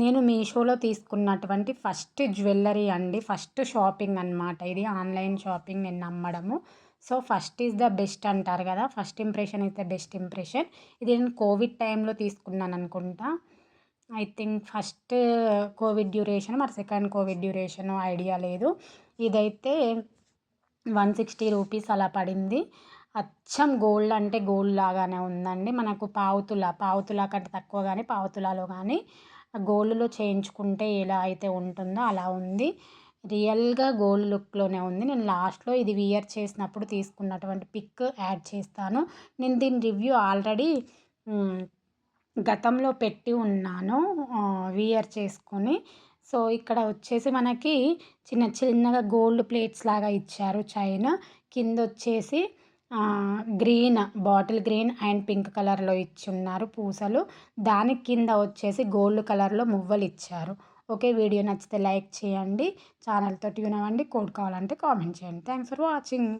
నేను మీషోలో తీసుకున్నటువంటి ఫస్ట్ జ్యువెల్లరీ అండి. ఫస్ట్ షాపింగ్ అనమాట ఇది ఆన్లైన్ షాపింగ్ నేను నమ్మడము. So first is the best అంటారు కదా. First impression is the best impression. ఇది నేను కోవిడ్ టైంలో తీసుకున్నాను అనుకుంటా. I think first Covid duration మరి సెకండ్ కోవిడ్ డ్యూరేషన్ ఐడియా లేదు. ఇదైతే వన్ సిక్స్టీ రూపీస్ అలా పడింది. అచ్చం గోల్డ్ అంటే గోల్డ్ లాగానే ఉందండి. మనకు పావుతుల పావుతుల కంటే తక్కువ కానీ పావుతులాలో కానీ గోల్డ్లో చేయించుకుంటే ఎలా అయితే ఉంటుందో అలా ఉంది. రియల్గా గోల్డ్ లుక్లోనే ఉంది. నేను లాస్ట్లో ఇది వియర్ చేసినప్పుడు తీసుకున్నటువంటి పిక్ యాడ్ చేస్తాను. నేను దీని రివ్యూ ఆల్రెడీ గతంలో పెట్టి ఉన్నాను వియర్ చేసుకొని. సో ఇక్కడ వచ్చేసి మనకి చిన్న చిన్నగా గోల్డ్ ప్లేట్స్ లాగా ఇచ్చారు చైన్. కింద వచ్చేసి green bottle green and pink కలర్లో ఇచ్చి ఉన్నారు పూసలు. దాని కింద వచ్చేసి గోల్డ్ కలర్లో మువ్వలు ఇచ్చారు. ఓకే వీడియో నచ్చితే లైక్ చేయండి. ఛానల్తో ట్యూన్ అవ్వండి కోడ్ కావాలంటే కామెంట్ చేయండి. Thanks for watching.